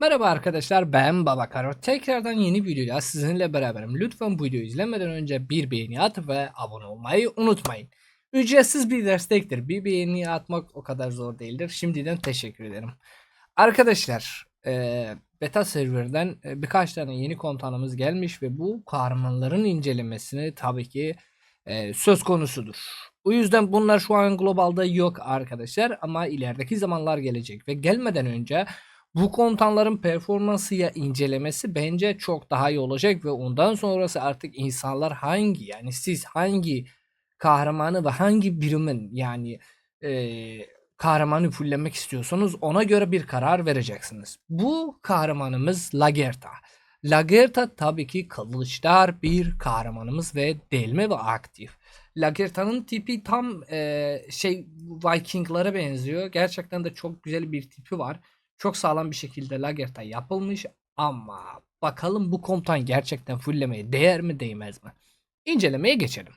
Merhaba arkadaşlar ben Babakaro. Tekrardan yeni videoyla sizinle beraberim. Lütfen bu videoyu izlemeden önce bir beğeni at ve abone olmayı unutmayın. Ücretsiz bir destektir. Bir beğeni atmak o kadar zor değildir. Şimdiden teşekkür ederim. Arkadaşlar e, beta serverden e, birkaç tane yeni komutanımız gelmiş ve bu kahramanların incelemesini tabii ki e, söz konusudur. O yüzden bunlar şu an globalda yok arkadaşlar ama ilerideki zamanlar gelecek ve gelmeden önce bu komutanların performansı ya incelemesi bence çok daha iyi olacak ve ondan sonrası artık insanlar hangi yani siz hangi kahramanı ve hangi birimin yani eee kahramanı fullemek istiyorsanız ona göre bir karar vereceksiniz. Bu kahramanımız Lagerta. Lagerta tabii ki kılıçdar bir kahramanımız ve delme ve aktif. Lagerta'nın tipi tam eee, şey Viking'lara benziyor. Gerçekten de çok güzel bir tipi var. Çok sağlam bir şekilde Lagerta yapılmış ama bakalım bu komutan gerçekten fulllemeye değer mi değmez mi? İncelemeye geçelim.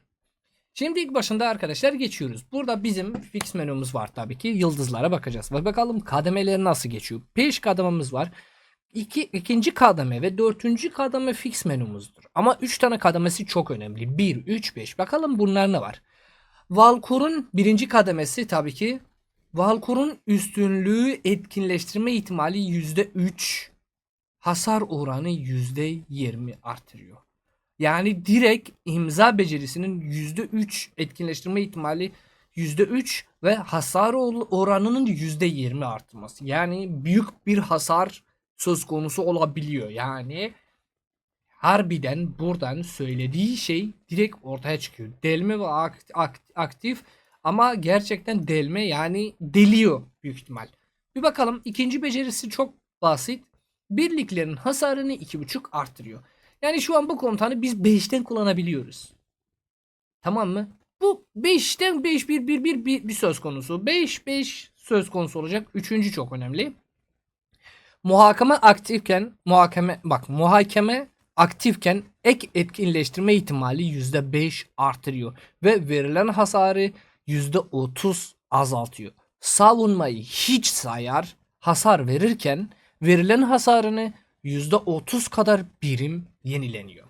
Şimdi ilk başında arkadaşlar geçiyoruz. Burada bizim fix menümüz var tabii ki. Yıldızlara bakacağız. Ve bakalım kademeleri nasıl geçiyor. 5 kadememiz var. İki, ikinci kademe ve dördüncü kademe fix menümüzdür. Ama 3 tane kademesi çok önemli. 1, 3, 5. Bakalım bunlar ne var? Valkur'un birinci kademesi tabii ki Valkur'un üstünlüğü etkinleştirme ihtimali %3, hasar oranı %20 artırıyor. Yani direkt imza becerisinin %3 etkinleştirme ihtimali %3 ve hasar oranının %20 artması. Yani büyük bir hasar söz konusu olabiliyor. Yani harbiden buradan söylediği şey direkt ortaya çıkıyor. Delme ve akt- akt- aktif ama gerçekten delme yani deliyor büyük ihtimal. Bir bakalım ikinci becerisi çok basit. Birliklerin hasarını 2.5 arttırıyor. Yani şu an bu komutanı biz 5'ten kullanabiliyoruz. Tamam mı? Bu 5'ten 5 1 1 1 bir, bir söz konusu. 5 5 söz konusu olacak. Üçüncü çok önemli. Muhakeme aktifken muhakeme bak muhakeme aktifken ek etkinleştirme ihtimali %5 artırıyor ve verilen hasarı %30 azaltıyor. Savunmayı hiç sayar, hasar verirken verilen hasarını %30 kadar birim yenileniyor.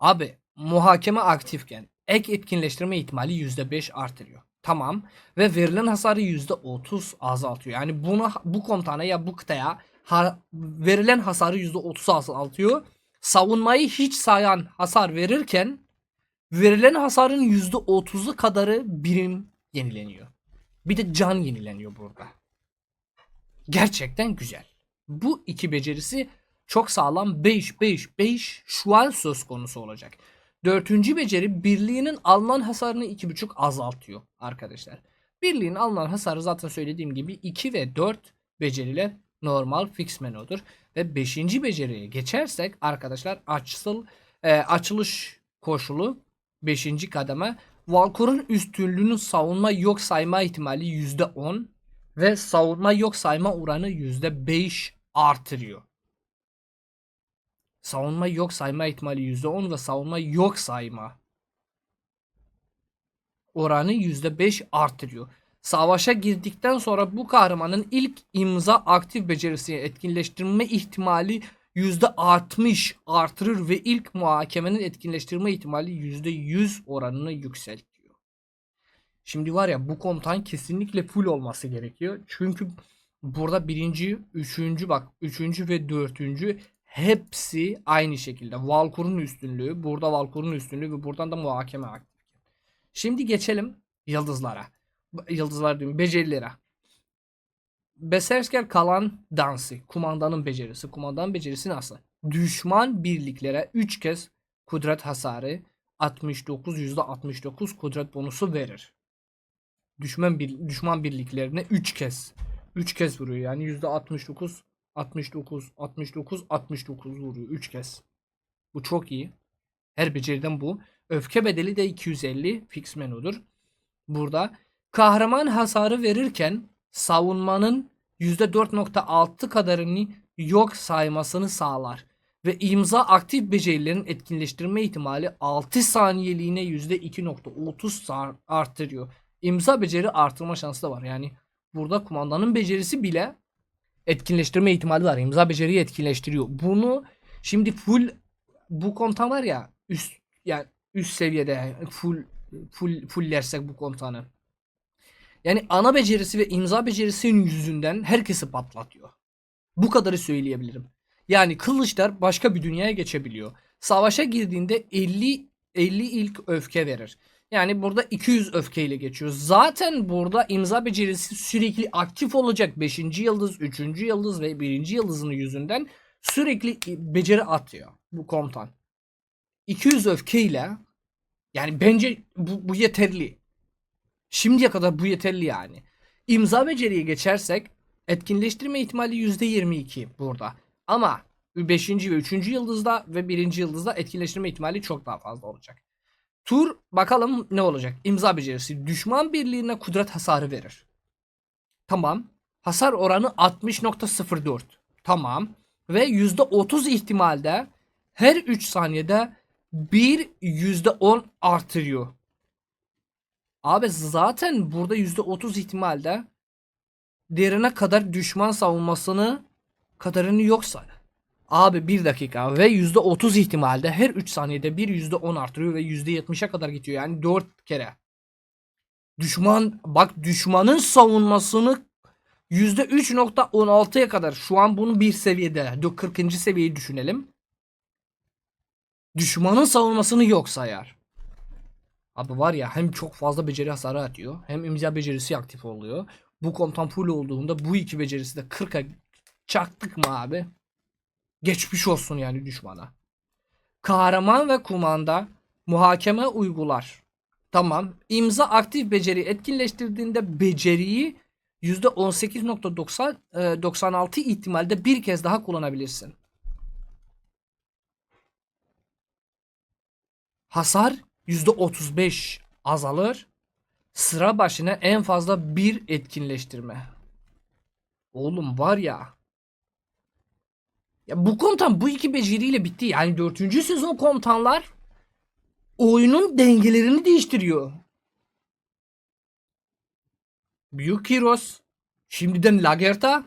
Abi muhakeme aktifken ek etkinleştirme ihtimali %5 artırıyor. Tamam ve verilen hasarı %30 azaltıyor. Yani buna bu komutana ya bu kıtaya ha- verilen hasarı %30 azaltıyor. Savunmayı hiç sayan hasar verirken verilen hasarın %30'u kadarı birim yenileniyor. Bir de can yenileniyor burada. Gerçekten güzel. Bu iki becerisi çok sağlam 5 5 5 şu an söz konusu olacak. Dördüncü beceri birliğinin alınan hasarını 2.5 azaltıyor arkadaşlar. Birliğin alınan hasarı zaten söylediğim gibi 2 ve 4 beceriler normal fix menüdür. Ve 5. beceriye geçersek arkadaşlar açısıl e, açılış koşulu 5. kademe Valkor'un üstünlüğünün savunma yok sayma ihtimali %10 ve savunma yok sayma oranı %5 artırıyor. Savunma yok sayma ihtimali %10 ve savunma yok sayma oranı %5 artırıyor. Savaşa girdikten sonra bu kahramanın ilk imza aktif becerisini etkinleştirme ihtimali %60 artırır ve ilk muhakemenin etkinleştirme ihtimali %100 oranını yükseltiyor. Şimdi var ya bu komutan kesinlikle full olması gerekiyor. Çünkü burada birinci, üçüncü bak üçüncü ve dördüncü hepsi aynı şekilde. Valkur'un üstünlüğü, burada Valkur'un üstünlüğü ve buradan da muhakeme aktif. Şimdi geçelim yıldızlara. Yıldızlar diyorum becerilere. Besersker kalan dansı. Kumandanın becerisi. Kumandanın becerisi nasıl? Düşman birliklere 3 kez kudret hasarı 69 %69 kudret bonusu verir. Düşman bir, düşman birliklerine 3 kez 3 kez vuruyor. Yani %69 69 69 69 vuruyor 3 kez. Bu çok iyi. Her beceriden bu. Öfke bedeli de 250 fix menüdür. Burada kahraman hasarı verirken savunmanın %4.6 kadarını yok saymasını sağlar ve imza aktif becerilerin etkinleştirme ihtimali 6 saniyeliğine %2.30 sar- arttırıyor. İmza beceri artırma şansı da var. Yani burada kumandanın becerisi bile etkinleştirme ihtimali var. İmza beceriyi etkinleştiriyor. Bunu şimdi full bu komutan var ya üst yani üst seviyede full full fullersek bu komutanı. Yani ana becerisi ve imza becerisinin yüzünden herkesi patlatıyor. Bu kadarı söyleyebilirim. Yani kılıçlar başka bir dünyaya geçebiliyor. Savaşa girdiğinde 50 50 ilk öfke verir. Yani burada 200 öfkeyle geçiyor. Zaten burada imza becerisi sürekli aktif olacak. 5. yıldız, 3. yıldız ve 1. yıldızının yüzünden sürekli beceri atıyor bu komutan. 200 öfkeyle yani bence bu, bu yeterli. Şimdiye kadar bu yeterli yani. İmza beceriye geçersek etkinleştirme ihtimali %22 burada. Ama 5. ve 3. yıldızda ve 1. yıldızda etkinleştirme ihtimali çok daha fazla olacak. Tur bakalım ne olacak. İmza becerisi düşman birliğine kudret hasarı verir. Tamam. Hasar oranı 60.04. Tamam. Ve %30 ihtimalde her 3 saniyede bir %10 artırıyor. Abi zaten burada %30 ihtimalde derine kadar düşman savunmasını kadarını yoksa Abi bir dakika ve %30 ihtimalde her 3 saniyede bir %10 artırıyor ve %70'e kadar gidiyor. Yani 4 kere. Düşman bak düşmanın savunmasını %3.16'ya kadar şu an bunu bir seviyede 40. seviyeyi düşünelim. Düşmanın savunmasını yok sayar. Abi var ya hem çok fazla beceri hasarı atıyor hem imza becerisi aktif oluyor. Bu komutan full olduğunda bu iki becerisi de 40'a çaktık mı abi? Geçmiş olsun yani düşmana. Kahraman ve kumanda muhakeme uygular. Tamam. İmza aktif beceri etkinleştirdiğinde beceriyi %18.96 ihtimalde bir kez daha kullanabilirsin. Hasar %35 azalır. Sıra başına en fazla bir etkinleştirme. Oğlum var ya ya bu komutan bu iki beceriyle bitti. Yani dördüncü sezon komutanlar oyunun dengelerini değiştiriyor. Büyük Heroes. Şimdiden Lagerta.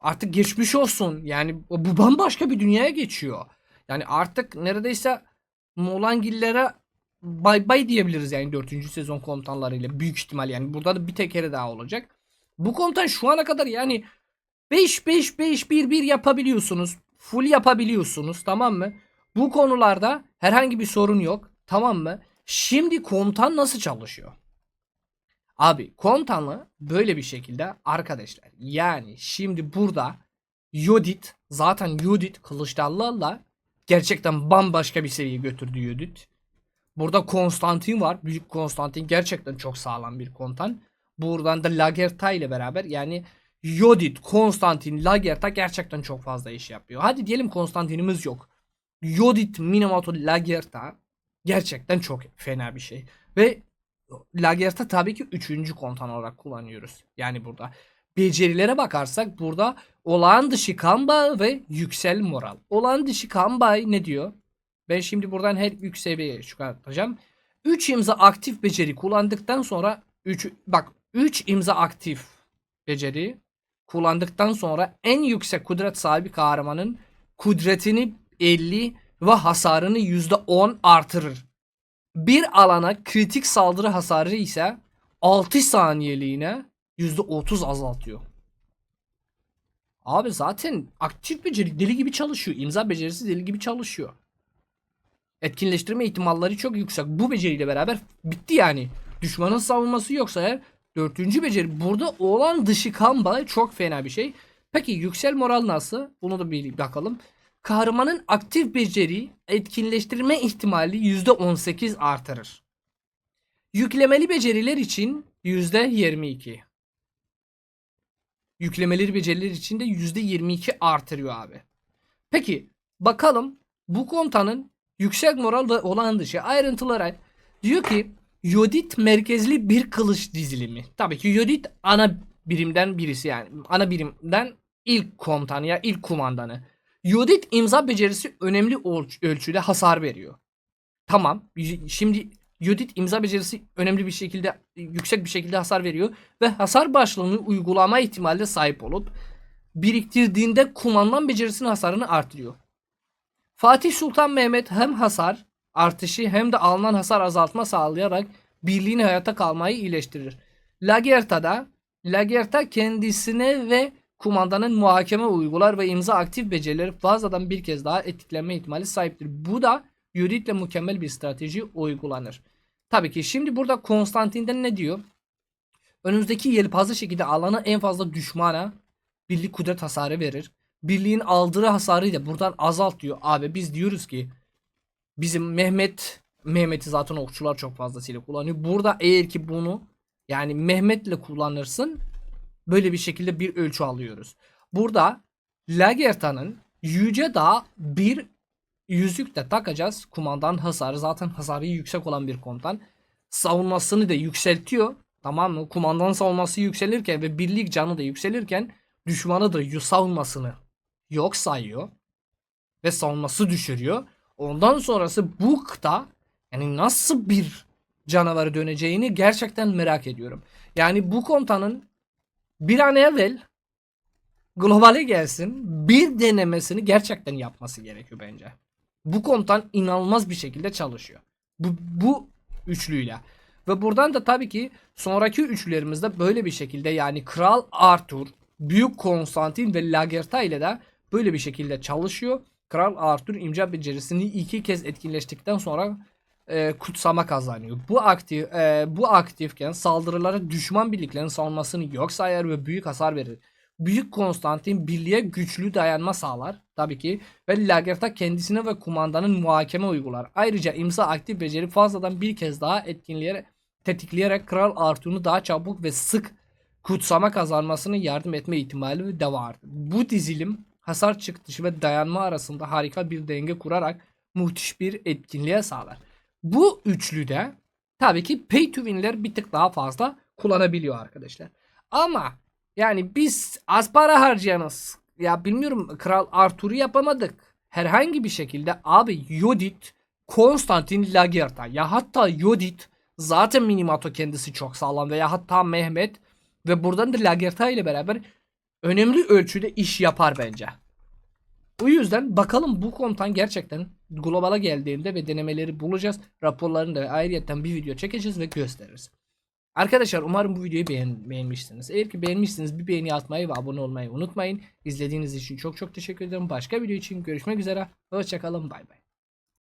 Artık geçmiş olsun. Yani bu bambaşka bir dünyaya geçiyor. Yani artık neredeyse Molangillere bay bay diyebiliriz yani 4. sezon komutanlarıyla büyük ihtimal yani burada da bir tek kere daha olacak. Bu komutan şu ana kadar yani 5-5-5-1-1 yapabiliyorsunuz. Full yapabiliyorsunuz tamam mı? Bu konularda herhangi bir sorun yok. Tamam mı? Şimdi komutan nasıl çalışıyor? Abi komutanlı böyle bir şekilde arkadaşlar. Yani şimdi burada Yodit zaten Yodit kılıçlarla gerçekten bambaşka bir seviyeye götürdü Yodit. Burada Konstantin var. Büyük Konstantin gerçekten çok sağlam bir komutan. Buradan da Lagertha ile beraber yani Yodit, Konstantin, Lagertha gerçekten çok fazla iş yapıyor. Hadi diyelim Konstantin'imiz yok. Yodit, Minamoto, Lagertha gerçekten çok fena bir şey. Ve Lagertha tabii ki üçüncü komutan olarak kullanıyoruz. Yani burada becerilere bakarsak burada olağan dışı kamba ve yüksel moral. Olağan dışı kambay ne diyor? Ben şimdi buradan her yük seviyeye çıkartacağım. 3 imza aktif beceri kullandıktan sonra 3 bak 3 imza aktif beceri kullandıktan sonra en yüksek kudret sahibi kahramanın kudretini 50 ve hasarını %10 artırır. Bir alana kritik saldırı hasarı ise 6 saniyeliğine %30 azaltıyor. Abi zaten aktif beceri deli gibi çalışıyor. İmza becerisi deli gibi çalışıyor. Etkinleştirme ihtimalleri çok yüksek. Bu beceriyle beraber bitti yani. Düşmanın savunması yoksa eğer Dördüncü beceri. Burada olan dışı kamba çok fena bir şey. Peki yüksel moral nasıl? Bunu da bir bakalım. Kahramanın aktif beceri etkinleştirme ihtimali %18 artırır. Yüklemeli beceriler için %22. Yüklemeli beceriler için de %22 artırıyor abi. Peki bakalım bu komutanın yüksek moral olan dışı ayrıntılara diyor ki Yodit merkezli bir kılıç dizilimi. Tabii ki Yodit ana birimden birisi yani. Ana birimden ilk komutanı ya ilk kumandanı. Yodit imza becerisi önemli ölçüde hasar veriyor. Tamam. Şimdi Yodit imza becerisi önemli bir şekilde yüksek bir şekilde hasar veriyor ve hasar başlığını uygulama ihtimaline sahip olup biriktirdiğinde kumandan becerisinin hasarını artırıyor. Fatih Sultan Mehmet hem hasar artışı hem de alınan hasar azaltma sağlayarak birliğin hayatta kalmayı iyileştirir. Lagerta'da Lagerta kendisine ve kumandanın muhakeme uygular ve imza aktif becerileri fazladan bir kez daha etkilenme ihtimali sahiptir. Bu da Yuritle mükemmel bir strateji uygulanır. Tabii ki şimdi burada Konstantin'den ne diyor? Önümüzdeki yelpaze şekilde alana en fazla düşmana birlik kudret hasarı verir. Birliğin aldığı hasarı da buradan azalt diyor. Abi biz diyoruz ki bizim Mehmet Mehmet'i zaten okçular çok fazlasıyla kullanıyor. Burada eğer ki bunu yani Mehmet'le kullanırsın böyle bir şekilde bir ölçü alıyoruz. Burada Lagerta'nın Yüce Dağ bir yüzük de takacağız. Kumandan hasarı zaten hasarı yüksek olan bir komutan. Savunmasını da yükseltiyor. Tamam mı? Kumandan savunması yükselirken ve birlik canı da yükselirken düşmanı da savunmasını yok sayıyor. Ve savunması düşürüyor. Ondan sonrası bu kıta yani nasıl bir canavarı döneceğini gerçekten merak ediyorum. Yani bu komutanın bir an evvel globale gelsin bir denemesini gerçekten yapması gerekiyor bence. Bu komutan inanılmaz bir şekilde çalışıyor. Bu, bu üçlüyle. Ve buradan da tabii ki sonraki üçlülerimizde böyle bir şekilde yani Kral Arthur, Büyük Konstantin ve Lagertha ile de böyle bir şekilde çalışıyor. Kral Arthur imza becerisini iki kez etkinleştikten sonra e, kutsama kazanıyor. Bu aktif e, bu aktifken saldırıları düşman birliklerin savunmasını yok sayar ve büyük hasar verir. Büyük Konstantin birliğe güçlü dayanma sağlar tabii ki ve Lagertha kendisine ve kumandanın muhakeme uygular. Ayrıca imza aktif beceri fazladan bir kez daha etkinleyerek tetikleyerek Kral Arthur'u daha çabuk ve sık kutsama kazanmasına yardım etme ihtimali de vardır. Bu dizilim hasar çıktışı ve dayanma arasında harika bir denge kurarak muhteş bir etkinliğe sağlar. Bu üçlüde tabii ki pay to win'ler bir tık daha fazla kullanabiliyor arkadaşlar. Ama yani biz az para harcayanız. Ya bilmiyorum Kral Arthur'u yapamadık. Herhangi bir şekilde abi Yodit, Konstantin Lagertha ya hatta Yodit zaten Minimato kendisi çok sağlam veya hatta Mehmet ve buradan da Lagertha ile beraber önemli ölçüde iş yapar bence. O yüzden bakalım bu komutan gerçekten globala geldiğinde ve denemeleri bulacağız. Raporlarını da ayrıyeten bir video çekeceğiz ve gösteririz. Arkadaşlar umarım bu videoyu beğen beğenmişsiniz. Eğer ki beğenmişsiniz bir beğeni atmayı ve abone olmayı unutmayın. İzlediğiniz için çok çok teşekkür ederim. Başka video için görüşmek üzere. Hoşçakalın bay bay.